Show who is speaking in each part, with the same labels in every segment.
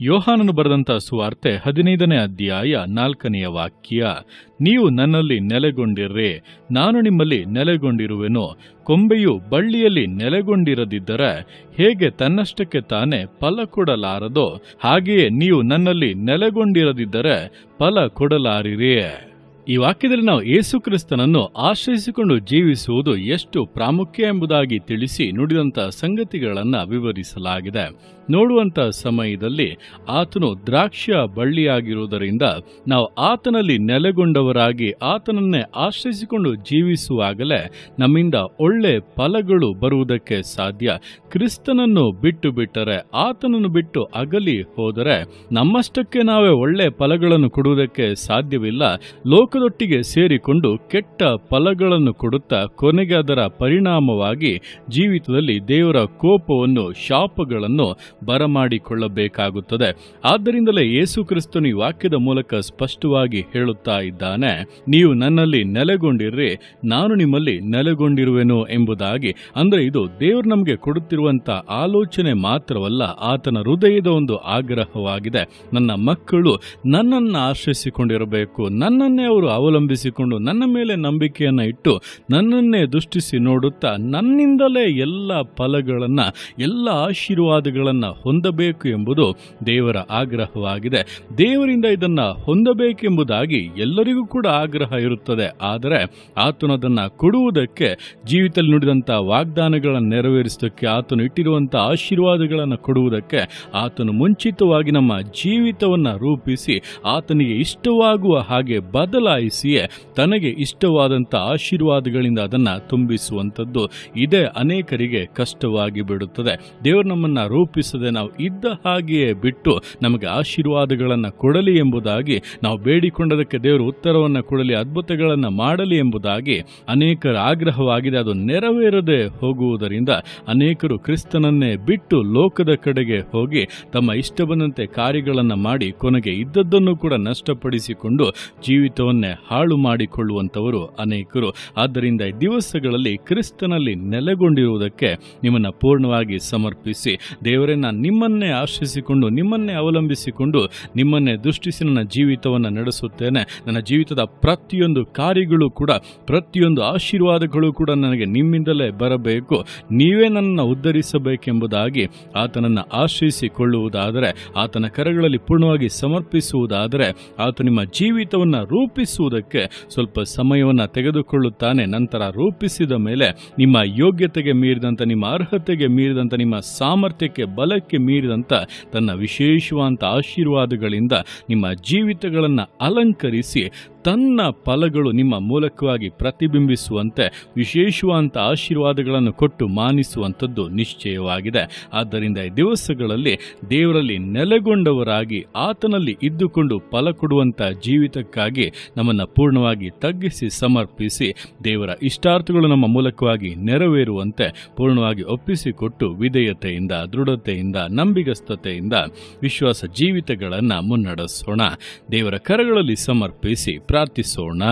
Speaker 1: ಯೋಹಾನನು ಬರೆದಂತ ಸುವಾರ್ತೆ ಹದಿನೈದನೇ ಅಧ್ಯಾಯ ನಾಲ್ಕನೆಯ ವಾಕ್ಯ, ನೀವು ನನ್ನಲ್ಲಿ ನೆಲೆಗೊಂಡಿರ್ರಿ, ನಾನು ನಿಮ್ಮಲ್ಲಿ ನೆಲೆಗೊಂಡಿರುವೆನು. ಕೊಂಬೆಯು ಬಳ್ಳಿಯಲ್ಲಿ ನೆಲೆಗೊಂಡಿರದಿದ್ದರೆ ಹೇಗೆ ತನ್ನಷ್ಟಕ್ಕೆ ತಾನೇ ಫಲ ಕೊಡಲಾರದೋ, ಹಾಗೆಯೇ ನೀವು ನನ್ನಲ್ಲಿ ನೆಲೆಗೊಂಡಿರದಿದ್ದರೆ ಫಲ ಕೊಡಲಾರಿರಿ. ಈ ವಾಕ್ಯದಲ್ಲಿ ನಾವು ಯೇಸು ಕ್ರಿಸ್ತನನ್ನು ಆಶ್ರಯಿಸಿಕೊಂಡು ಜೀವಿಸುವುದು ಎಷ್ಟು ಪ್ರಾಮುಖ್ಯ ಎಂಬುದಾಗಿ ತಿಳಿಸಿ ನುಡಿದಂತ ಸಂಗತಿಗಳನ್ನ ವಿವರಿಸಲಾಗಿದೆ. ನೋಡುವಂತ ಸಮಯದಲ್ಲಿ ಆತನು ದ್ರಾಕ್ಷಿಯ ಬಳ್ಳಿಯಾಗಿರುವುದರಿಂದ ನಾವು ಆತನಲ್ಲಿ ನೆಲೆಗೊಂಡವರಾಗಿ ಆತನನ್ನೇ ಆಶ್ರಯಿಸಿಕೊಂಡು ಜೀವಿಸುವಾಗಲೇ ನಮ್ಮಿಂದ ಒಳ್ಳೆ ಫಲಗಳು ಬರುವುದಕ್ಕೆ ಸಾಧ್ಯ. ಕ್ರಿಸ್ತನನ್ನು ಬಿಟ್ಟು ಬಿಟ್ಟರೆ ಆತನನ್ನು ಬಿಟ್ಟು ಅಗಲಿ ಹೋದರೆ ನಮ್ಮಷ್ಟಕ್ಕೆ ನಾವೇ ಒಳ್ಳೆ ಫಲಗಳನ್ನು ಕೊಡುವುದಕ್ಕೆ ಸಾಧ್ಯವಿಲ್ಲ. ಲೋಕದೊಟ್ಟಿಗೆ ಸೇರಿಕೊಂಡು ಕೆಟ್ಟ ಫಲಗಳನ್ನು ಕೊಡುತ್ತಾ ಕೊನೆಗೆ ಅದರ ಪರಿಣಾಮವಾಗಿ ಜೀವಿತದಲ್ಲಿ ದೇವರ ಕೋಪವನ್ನು, ಶಾಪಗಳನ್ನು ಬರಮಾಡಿಕೊಳ್ಳಬೇಕಾಗುತ್ತದೆ. ಆದ್ದರಿಂದಲೇ ಯೇಸು ಕ್ರಿಸ್ತನು ಈ ವಾಕ್ಯದ ಮೂಲಕ ಸ್ಪಷ್ಟವಾಗಿ ಹೇಳುತ್ತಾ ಇದ್ದಾನೆ, ನೀವು ನನ್ನಲ್ಲಿ ನೆಲೆಗೊಂಡಿರ್ರಿ, ನಾನು ನಿಮ್ಮಲ್ಲಿ ನೆಲೆಗೊಂಡಿರುವೆನು ಎಂಬುದಾಗಿ. ಅಂದ್ರೆ ಇದು ದೇವರು ನಮಗೆ ಕೊಡುತ್ತಿರುವಂತ ಆಲೋಚನೆ ಮಾತ್ರವಲ್ಲ, ಆತನ ಹೃದಯದ ಒಂದು ಆಗ್ರಹವಾಗಿದೆ. ನನ್ನ ಮಕ್ಕಳು ನನ್ನನ್ನು ಆಶ್ರಯಿಸಿಕೊಂಡಿರಬೇಕು, ನನ್ನನ್ನೇ ಅವರು ಅವಲಂಬಿಸಿಕೊಂಡು ನನ್ನ ಮೇಲೆ ನಂಬಿಕೆಯನ್ನು ಇಟ್ಟು ನನ್ನನ್ನೇ ದೃಷ್ಟಿಸಿ ನೋಡುತ್ತಾ ನನ್ನಿಂದಲೇ ಎಲ್ಲ ಫಲಗಳನ್ನು, ಎಲ್ಲ ಆಶೀರ್ವಾದಗಳನ್ನು ಹೊಂದಬೇಕು ಎಂಬುದು ದೇವರ ಆಗ್ರಹವಾಗಿದೆ. ದೇವರಿಂದ ಇದನ್ನು ಹೊಂದಬೇಕೆಂಬುದಾಗಿ ಎಲ್ಲರಿಗೂ ಕೂಡ ಆಗ್ರಹ ಇರುತ್ತದೆ. ಆದರೆ ಆತನು ಅದನ್ನ ಕೊಡುವುದಕ್ಕೆ, ಜೀವಿತದಲ್ಲಿ ನುಡಿದಂಥ ವಾಗ್ದಾನಗಳನ್ನು ನೆರವೇರಿಸೋದಕ್ಕೆ ಆತನು ಇಟ್ಟಿರುವಂಥ ಆಶೀರ್ವಾದಗಳನ್ನು ಕೊಡುವುದಕ್ಕೆ ಆತನು ಮುಂಚಿತವಾಗಿ ನಮ್ಮ ಜೀವಿತವನ್ನು ರೂಪಿಸಿ ಆತನಿಗೆ ಇಷ್ಟವಾಗುವ ಹಾಗೆ ಬದಲಾಯಿಸಿಯೇ ತನಗೆ ಇಷ್ಟವಾದಂಥ ಆಶೀರ್ವಾದಗಳಿಂದ ಅದನ್ನ ತುಂಬಿಸುವಂಥದ್ದು ಇದೇ ಅನೇಕರಿಗೆ ಕಷ್ಟವಾಗಿ ಬಿಡುತ್ತದೆ. ದೇವರು ನಮ್ಮನ್ನ ರೂಪಿಸದೆ ನಾವು ಇದ್ದ ಹಾಗೆಯೇ ಬಿಟ್ಟು ನಮಗೆ ಆಶೀರ್ವಾದಗಳನ್ನು ಕೊಡಲಿ ಎಂಬುದಾಗಿ, ನಾವು ಬೇಡಿಕೊಂಡದಕ್ಕೆ ದೇವರು ಉತ್ತರವನ್ನು ಕೊಡಲಿ, ಅದ್ಭುತಗಳನ್ನು ಮಾಡಲಿ ಎಂಬುದಾಗಿ ಅನೇಕರ ಆಗ್ರಹವಾಗಿದೆ. ಅದು ನೆರವೇರದೆ ಹೋಗುವುದರಿಂದ ಅನೇಕರು ಕ್ರಿಸ್ತನನ್ನೇ ಬಿಟ್ಟು ಲೋಕದ ಕಡೆಗೆ ಹೋಗಿ ತಮ್ಮ ಇಷ್ಟ ಬಂದಂತೆ ಕಾರ್ಯಗಳನ್ನು ಮಾಡಿ ಕೊನೆಗೆ ಇದ್ದದ್ದನ್ನು ಕೂಡ ನಷ್ಟಪಡಿಸಿಕೊಂಡು ಜೀವಿತವನ್ನೇ ಹಾಳು ಮಾಡಿಕೊಳ್ಳುವಂಥವರು ಅನೇಕರು. ಆದ್ದರಿಂದ ದಿವಸಗಳಲ್ಲಿ ಕ್ರಿಸ್ತನಲ್ಲಿ ನೆಲೆಗೊಂಡಿರುವುದಕ್ಕೆ ನಿಮ್ಮನ್ನು ಪೂರ್ಣವಾಗಿ ಸಮರ್ಪಿಸಿ. ದೇವರೇ, ನಾನು ನಿಮ್ಮನ್ನೇ ಆಶ್ರಯಿಸಿಕೊಂಡು ನಿಮ್ಮನ್ನೇ ಅವಲಂಬಿಸಿಕೊಂಡು, ನಿಮ್ಮನ್ನೇ ದೃಷ್ಟಿಸಿ ನನ್ನ ಜೀವಿತವನ್ನು ನಡೆಸುತ್ತೇನೆ. ನನ್ನ ಜೀವಿತದ ಪ್ರತಿಯೊಂದು ಕಾರ್ಯಗಳು ಕೂಡ, ಪ್ರತಿಯೊಂದು ಆಶೀರ್ವಾದಗಳು ಕೂಡ ನನಗೆ ನಿಮ್ಮಿಂದಲೇ ಬರಬೇಕು. ನೀವೇ ನನ್ನನ್ನು ಉದ್ಧರಿಸಬೇಕೆಂಬುದಾಗಿ ಆತನನ್ನು ಆಶ್ರಯಿಸಿಕೊಳ್ಳುವುದಾದರೆ ಆತನ ಕರಗಳಲ್ಲಿ ಪೂರ್ಣವಾಗಿ ಸಮರ್ಪಿಸುವುದಾದರೆ, ಆತ ನಿಮ್ಮ ಜೀವಿತವನ್ನು ರೂಪಿಸುವುದಕ್ಕೆ ಸ್ವಲ್ಪ ಸಮಯವನ್ನು ತೆಗೆದುಕೊಳ್ಳುತ್ತಾನೆ. ನಂತರ ರೂಪಿಸಿದ ಮೇಲೆ ನಿಮ್ಮ ಯೋಗ್ಯತೆಗೆ ಮೀರಿದಂಥ ನಿಮ್ಮ ಅರ್ಹತೆಗೆ ಮೀರಿದಂಥ ನಿಮ್ಮ ಸಾಮರ್ಥ್ಯಕ್ಕೆ, ಬಲಕ್ಕೆ ಮೀರಿದಂಥ ತನ್ನ ವಿಶೇಷವಾದಂಥ ಆಶೀರ್ವಾದಗಳಿಂದ ನಿಮ್ಮ ಜೀವಿತಗಳನ್ನು ಅಲಂಕರಿಸಿ ತನ್ನ ಫಲಗಳು ನಿಮ್ಮ ಮೂಲಕವಾಗಿ ಪ್ರತಿಬಿಂಬಿಸುವಂತೆ ವಿಶೇಷವಾದಂಥ ಆಶೀರ್ವಾದಗಳನ್ನು ಕೊಟ್ಟು ಮಾನಿಸುವಂಥದ್ದು ನಿಶ್ಚಯವಾಗಿದೆ. ಆದ್ದರಿಂದ ಈ ದಿವಸಗಳಲ್ಲಿ ದೇವರಲ್ಲಿ ನೆಲೆಗೊಂಡವರಾಗಿ ಆತನಲ್ಲಿ ಇದ್ದುಕೊಂಡು ಫಲ ಕೊಡುವಂಥ ಜೀವಿತಕ್ಕಾಗಿ ನಮ್ಮನ್ನು ಪೂರ್ಣವಾಗಿ ತಗ್ಗಿಸಿ ಸಮರ್ಪಿಸಿ ದೇವರ ಇಷ್ಟಾರ್ಥಗಳು ನಮ್ಮ ಮೂಲಕವಾಗಿ ನೆರವೇರುವಂತೆ ಪೂರ್ಣವಾಗಿ ಒಪ್ಪಿಸಿಕೊಟ್ಟು ವಿಧೇಯತೆಯಿಂದ, ದೃಢತೆಯಿಂದ, ನಂಬಿಗಸ್ತತೆಯಿಂದ ವಿಶ್ವಾಸ ಜೀವಿತಗಳನ್ನು ಮುನ್ನಡೆಸೋಣ. ದೇವರ ಕರಗಳಲ್ಲಿ ಸಮರ್ಪಿಸಿ ಪ್ರಾರ್ಥಿಸೋಣ.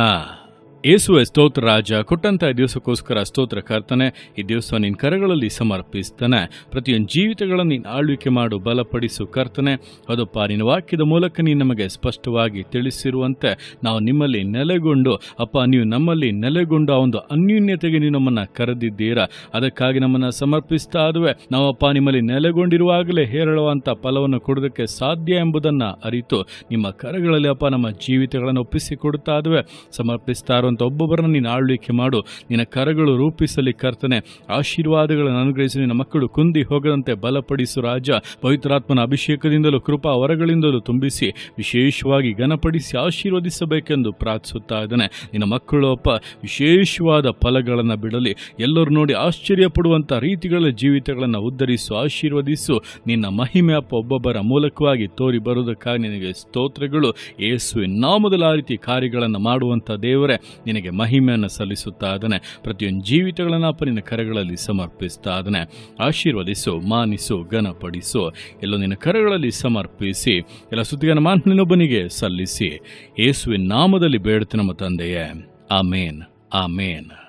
Speaker 1: ಯೇಸುವೆ ಸ್ತೋತ್ರ ರಾಜ, ಕೊಟ್ಟಂತ ಈ ದಿವಸಕ್ಕೋಸ್ಕರ ಸ್ತೋತ್ರ ಕರ್ತನೆ, ಈ ದಿವಸ ನಿನ್ನ ಕರಗಳಲ್ಲಿ ಸಮರ್ಪಿಸ್ತಾನೆ. ಪ್ರತಿಯೊಂದು ಜೀವಿತಗಳನ್ನು ನೀನು ಆಳ್ವಿಕೆ ಮಾಡು, ಬಲಪಡಿಸು ಕರ್ತನೆ. ಅದಪ್ಪ ನಿನ್ನ ವಾಕ್ಯದ ಮೂಲಕ ನೀನು ನಮಗೆ ಸ್ಪಷ್ಟವಾಗಿ ತಿಳಿಸಿರುವಂತೆ, ನಾವು ನಿಮ್ಮಲ್ಲಿ ನೆಲೆಗೊಂಡು, ಅಪ್ಪ, ನೀವು ನಮ್ಮಲ್ಲಿ ನೆಲೆಗೊಂಡು ಆ ಒಂದು ಅನ್ಯೂನ್ಯತೆಗೆ ನೀವು ನಮ್ಮನ್ನು ಕರೆದಿದ್ದೀರಾ. ಅದಕ್ಕಾಗಿ ನಮ್ಮನ್ನು ಸಮರ್ಪಿಸ್ತಾ ನಾವು ನಾವಪ್ಪ ನಿಮ್ಮಲ್ಲಿ ನೆಲೆಗೊಂಡಿರುವಾಗಲೇ ಹೇರಳುವಂಥ ಫಲವನ್ನು ಕೊಡೋದಕ್ಕೆ ಸಾಧ್ಯ ಎಂಬುದನ್ನು ಅರಿತು, ನಿಮ್ಮ ಕರಗಳಲ್ಲಿ ಅಪ್ಪ, ನಮ್ಮ ಜೀವಿತಗಳನ್ನು ಒಪ್ಪಿಸಿಕೊಡ್ತಾ ಇದುವೆ ಸಮರ್ಪಿಸ್ತಾ ಒಬ್ಬೊಬ್ಬರನ್ನು ನೀನು ಆಳ್ವಿಕೆ ಮಾಡು. ನಿನ್ನ ಕರಗಳು ರೂಪಿಸಲಿ ಕರ್ತನೆ. ಆಶೀರ್ವಾದಗಳನ್ನು ಅನುಗ್ರಹಿಸಿ ನಿನ್ನ ಮಕ್ಕಳು ಕುಂದಿ ಹೋಗದಂತೆ ಬಲಪಡಿಸು ರಾಜ. ಪವಿತ್ರಾತ್ಮನ ಅಭಿಷೇಕದಿಂದಲೂ ಕೃಪಾ ವರಗಳಿಂದಲೂ ತುಂಬಿಸಿ ವಿಶೇಷವಾಗಿ ಘನಪಡಿಸಿ ಆಶೀರ್ವದಿಸಬೇಕೆಂದು ಪ್ರಾರ್ಥಿಸುತ್ತಾ ಇದ್ದಾನೆ. ನಿನ್ನ ಮಕ್ಕಳು ಅಪ್ಪ, ವಿಶೇಷವಾದ ಫಲಗಳನ್ನು ಬಿಡಲಿ. ಎಲ್ಲರೂ ನೋಡಿ ಆಶ್ಚರ್ಯ ಪಡುವಂಥ ರೀತಿಗಳ ಜೀವಿತಗಳನ್ನು ಉದ್ಧರಿಸು, ಆಶೀರ್ವದಿಸು. ನಿನ್ನ ಮಹಿಮೆ ಅಪ್ಪ ಒಬ್ಬೊಬ್ಬರ ಮೂಲಕವಾಗಿ ತೋರಿ ಬರುವುದಕ್ಕಾಗಿ ನಿನಗೆ ಸ್ತೋತ್ರಗಳು. ಯೇಸುವಿನ ನಾಮದಲ್ಲಿ ಆ ರೀತಿ ಕಾರ್ಯಗಳನ್ನು ಮಾಡುವಂಥ ದೇವರೇ. ನಿನಗೆ ಮಹಿಮೆಯನ್ನು ಸಲ್ಲಿಸುತ್ತಾ ಇದ್ದಾನೆ ಪ್ರತಿಯೊಂದು ಜೀವಿತಗಳನ್ನು ಅಪ್ಪ ನಿನ್ನ ಕರೆಗಳಲ್ಲಿ ಸಮರ್ಪಿಸ್ತಾ ಇದ್ದಾನೆ ಆಶೀರ್ವದಿಸು, ಮಾನಿಸು, ಘನಪಡಿಸು. ಎಲ್ಲ ನಿನ್ನ ಕರೆಗಳಲ್ಲಿ ಸಮರ್ಪಿಸಿ, ಎಲ್ಲ ಸುದ್ದಿಗನ ಮಾತಿನೊಬ್ಬನಿಗೆ ಸಲ್ಲಿಸಿ. ಯೇಸುವಿನ ನಾಮದಲ್ಲಿ ಬೇಡುತ್ತೆ ನಮ್ಮ ತಂದೆಯೇ. ಆಮೇನ್. ಆಮೇನ್.